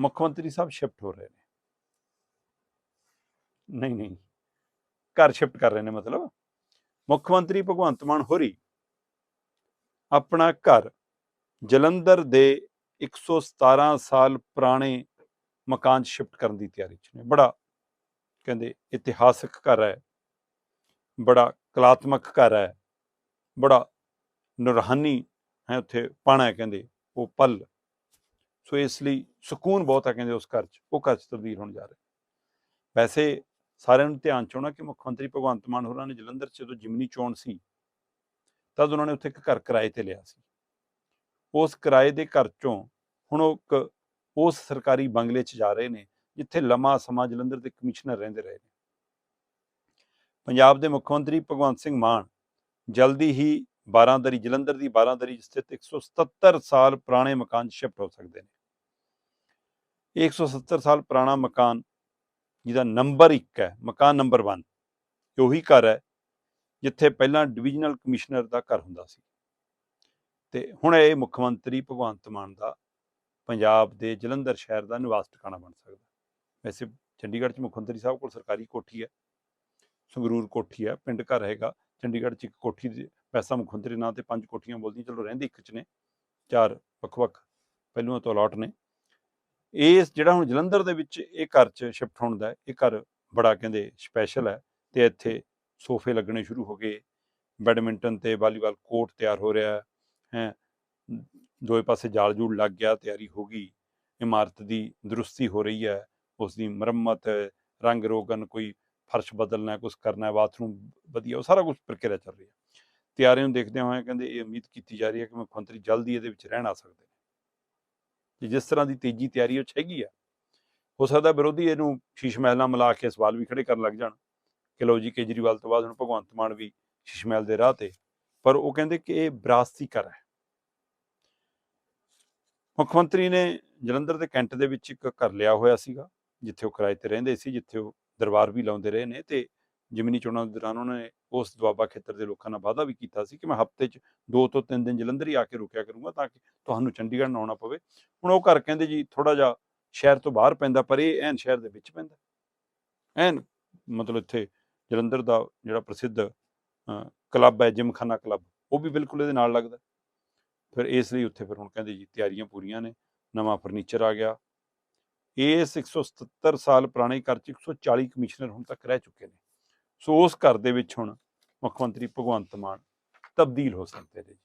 ਮੁੱਖ ਮੰਤਰੀ ਸਾਹਿਬ ਸ਼ਿਫਟ ਹੋ ਰਹੇ ਨੇ। ਨਹੀਂ ਨਹੀਂ। ਘਰ ਸ਼ਿਫਟ ਕਰ ਰਹੇ ਨੇ ਮਤਲਬ। ਮੁੱਖ ਮੰਤਰੀ ਭਗਵੰਤ ਮਾਨ ਹੋਰੀ ਆਪਣਾ ਘਰ ਜਲੰਧਰ ਦੇ 117 ਸਾਲ ਪੁਰਾਣੇ ਮਕਾਨ 'ਚ ਸ਼ਿਫਟ ਕਰਨ ਦੀ ਤਿਆਰੀ 'ਚ ਨੇ। ਬੜਾ ਕਹਿੰਦੇ ਇਤਿਹਾਸਕ ਘਰ ਹੈ। ਬੜਾ ਕਲਾਤਮਕ ਘਰ ਹੈ। ਬੜਾ ਨੁਰਹਾਨੀ ਹੈ ਉੱਥੇ, ਪਾਣਾ ਹੈ ਕਹਿੰਦੇ, ਉਹ ਪਲ। ਸੋ ਇਸ ਲਈ ਸਕੂਨ ਬਹੁਤ ਹੈ ਕਹਿੰਦੇ ਉਸ ਘਰ 'ਚ, ਉਹ ਘਰ 'ਚ ਤਬਦੀਲ ਹੋਣ ਜਾ ਰਿਹਾ। ਵੈਸੇ ਸਾਰਿਆਂ ਨੂੰ ਧਿਆਨ ਚ ਆਉਣਾ ਕਿ ਮੁੱਖ ਮੰਤਰੀ ਭਗਵੰਤ ਮਾਨ ਹੋਰਾਂ ਨੇ ਜਲੰਧਰ 'ਚ ਜਦੋਂ ਜਿਮਨੀ ਚੋਣ ਸੀ, ਤਦ ਉਹਨਾਂ ਨੇ ਉੱਥੇ ਇੱਕ ਘਰ ਕਿਰਾਏ ਤੇ ਲਿਆ ਸੀ। ਉਸ ਕਿਰਾਏ ਦੇ ਘਰ 'ਚੋਂ ਹੁਣ ਉਹ ਇੱਕ ਉਸ ਸਰਕਾਰੀ ਬੰਗਲੇ 'ਚ ਜਾ ਰਹੇ ਨੇ, ਜਿੱਥੇ ਲੰਮਾ ਸਮਾਂ ਜਲੰਧਰ ਦੇ ਕਮਿਸ਼ਨਰ ਰਹਿੰਦੇ ਰਹੇ ਨੇ। ਪੰਜਾਬ ਦੇ ਮੁੱਖ ਮੰਤਰੀ ਭਗਵੰਤ ਸਿੰਘ ਮਾਨ ਜਲਦੀ ਹੀ ਬਾਰਾਂਦਰੀ ਜਲੰਧਰ ਦੀ ਬਾਰਾਂਦਰੀ 'ਚ ਸਥਿਤ 177 ਸਾਲ ਪੁਰਾਣੇ ਮਕਾਨ ਸ਼ਿਫਟ ਹੋ ਸਕਦੇ ਨੇ। ਇਹ 170 ਸਾਲ ਪੁਰਾਣਾ ਮਕਾਨ ਜਿਹਦਾ ਨੰਬਰ 1 ਹੈ, ਮਕਾਨ ਨੰਬਰ 1 ਉਹੀ ਘਰ ਹੈ ਜਿੱਥੇ ਪਹਿਲਾਂ ਡਿਵੀਜ਼ਨਲ ਕਮਿਸ਼ਨਰ ਦਾ ਘਰ ਹੁੰਦਾ ਸੀ। ਤੇ ਹੁਣ ਇਹ ਮੁੱਖ ਮੰਤਰੀ ਭਗਵੰਤ ਮਾਨ ਦਾ ਪੰਜਾਬ ਦੇ ਜਲੰਧਰ ਸ਼ਹਿਰ ਦਾ ਨਿਵਾਸ ਟਿਕਾਣਾ ਬਣ ਸਕਦਾ। ਵੈਸੇ ਚੰਡੀਗੜ੍ਹ 'ਚ ਮੁੱਖ ਮੰਤਰੀ ਸਾਹਿਬ ਕੋਲ ਸਰਕਾਰੀ ਕੋਠੀ ਹੈ। ਸੰਗਰੂਰ ਕੋਠੀ ਹੈ, ਪਿੰਡ ਘਰ ਹੈਗਾ, ਚੰਡੀਗੜ੍ਹ 'ਚ ਇੱਕ ਕੋਠੀ ਦੇ ਪੈਸਾ ਮੁੱਖ ਮੰਤਰੀ ਨਾਂ ਤੇ ਪੰਜ ਕੋਠੀਆਂ ਬੋਲਦੀਆਂ, ਚਲੋ ਰਹਿੰਦੇ ਇੱਕ 'ਚ ਨੇ, ਚਾਰ ਵੱਖ-ਵੱਖ, ਪਹਿਲੂਆਂ ਤੋਂ ਅਲਾਟ ਨੇ। ਇਸ ਜਿਹੜਾ ਹੁਣ ਜਲੰਧਰ ਦੇ ਵਿੱਚ ਇਹ ਘਰ 'ਚ ਸ਼ਿਫਟ ਹੋਣ ਦਾ ਇਹ ਘਰ ਬੜਾ ਕਹਿੰਦੇ ਸਪੈਸ਼ਲ ਹੈ ਤੇ ਇੱਥੇ ਸੋਫੇ ਲੱਗਣੇ ਸ਼ੁਰੂ ਹੋ ਗਏ, ਬੈਡਮਿੰਟਨ ਤੇ ਵਾਲੀਬਾਲ ਕੋਰਟ ਤਿਆਰ ਹੋ ਰਿਹਾ ਹੈ ਦੋਏ ਪਾਸੇ ਜਾਲ ਜੂਲ ਲੱਗ ਗਿਆ, ਤਿਆਰੀ ਹੋ ਗਈ, ਇਮਾਰਤ ਦੀ ਦਰੁਸਤੀ ਹੋ ਰਹੀ ਹੈ, ਉਸ ਦੀ ਮੁਰੰਮਤ, ਰੰਗ ਰੋਗਨ ਕੋਈ ਫਰਸ਼ ਬਦਲਣਾ ਕੁਝ ਕਰਨਾ ਹੈ, ਬਾਥਰੂਮ ਵਧੀਆ, ਉਹ ਸਾਰਾ ਕੁਝ ਪ੍ਰਕਿਰਿਆ ਚੱਲ ਰਹੀ ਹੈ। ਤਿਆਰੀਆਂ ਨੂੰ ਦੇਖਦੇ ਹੋਏ ਕਹਿੰਦੇ ਇਹ ਉਮੀਦ ਕੀਤੀ ਜਾ ਰਹੀ ਹੈ ਕਿ ਮੁੱਖ ਮੰਤਰੀ ਜਲਦੀ ਇਹਦੇ ਵਿੱਚ ਰਹਿਣ ਆ ਸਕਦੇ ਨੇ। ਜਿਸ ਤਰ੍ਹਾਂ ਦੀ ਤੇਜ਼ੀ ਤਿਆਰੀ ਉਹ 'ਚ ਹੈਗੀ ਆ, ਹੋ ਸਕਦਾ ਵਿਰੋਧੀ ਇਹਨੂੰ ਸ਼ੀਸ਼ ਮਹਿਲ ਨਾਲ ਮਿਲਾ ਕੇ ਸਵਾਲ ਵੀ ਖੜੇ ਕਰਨ ਲੱਗ ਜਾਣ। ਕਿ ਲਓ ਜੀ, ਕੇਜਰੀਵਾਲ ਤੋਂ ਬਾਅਦ ਹੁਣ ਭਗਵੰਤ ਮਾਨ ਵੀ ਸ਼ੀਸ਼ ਮਹਿਲ ਦੇ ਰਾਹ ਤੇ, ਪਰ ਉਹ ਕਹਿੰਦੇ ਕਿ ਇਹ ਵਿਰਾਸਤੀ ਘਰ ਹੈ। ਮੁੱਖ ਮੰਤਰੀ ਨੇ ਜਲੰਧਰ ਦੇ ਕੈਂਟ ਦੇ ਵਿੱਚ ਇੱਕ ਘਰ ਲਿਆ ਹੋਇਆ ਸੀਗਾ, ਜਿੱਥੇ ਉਹ ਕਿਰਾਏ ਤੇ ਰਹਿੰਦੇ ਸੀ, ਜਿੱਥੇ ਉਹ ਦਰਬਾਰ ਵੀ ਲਾਉਂਦੇ ਰਹੇ ਨੇ ਤੇ ਜ਼ਮੀਨੀ ਚੋਣਾਂ ਦੇ ਦੌਰਾਨ ਉਹਨਾਂ ਨੇ ਉਸ ਦੁਆਬਾ ਖੇਤਰ ਦੇ ਲੋਕਾਂ ਨਾਲ ਵਾਅਦਾ ਵੀ ਕੀਤਾ ਸੀ ਕਿ ਮੈਂ ਹਫ਼ਤੇ 'ਚ ਦੋ ਤੋਂ ਤਿੰਨ ਦਿਨ ਜਲੰਧਰ ਹੀ ਆ ਕੇ ਰੁਕਿਆ ਕਰੂੰਗਾ ਤਾਂ ਕਿ ਤੁਹਾਨੂੰ ਚੰਡੀਗੜ੍ਹ ਨਾ ਆਉਣਾ ਪਵੇ। ਹੁਣ ਉਹ ਘਰ ਕਹਿੰਦੇ ਜੀ ਥੋੜਾ ਜਿਹਾ ਸ਼ਹਿਰ ਤੋਂ ਬਾਹਰ ਪੈਂਦਾ ਪਰ ਇਹ ਐਨ ਸ਼ਹਿਰ ਦੇ ਵਿੱਚ ਪੈਂਦਾ। ਐਨ ਮਤਲਬ ਇੱਥੇ ਜਲੰਧਰ ਦਾ ਜਿਹੜਾ ਪ੍ਰਸਿੱਧ ਕਲੱਬ ਹੈ ਜਿਮਖਾਨਾ ਕਲੱਬ, ਉਹ ਵੀ ਬਿਲਕੁਲ ਇਹਦੇ ਨਾਲ ਲੱਗਦਾ। ਫਿਰ ਇਸ ਲਈ ਉੱਥੇ ਫਿਰ ਹੁਣ ਕਹਿੰਦੇ ਜੀ ਤਿਆਰੀਆਂ ਪੂਰੀਆਂ ਨੇ, ਨਵਾਂ ਫਰਨੀਚਰ ਆ ਗਿਆ ਇਸ 177 ਸਾਲ ਪੁਰਾਣੇ ਘਰ 'ਚ 140 ਕਮਿਸ਼ਨਰ ਹੁਣ ਤੱਕ ਰਹਿ ਚੁੱਕੇ ਨੇ। ਸੋ ਉਸ ਘਰ ਦੇ ਵਿੱਚ ਹੁਣ ਮੁੱਖ ਮੰਤਰੀ ਭਗਵੰਤ ਮਾਨ ਤਬਦੀਲ ਹੋ ਸਕਦੇ ਨੇ ਜੀ।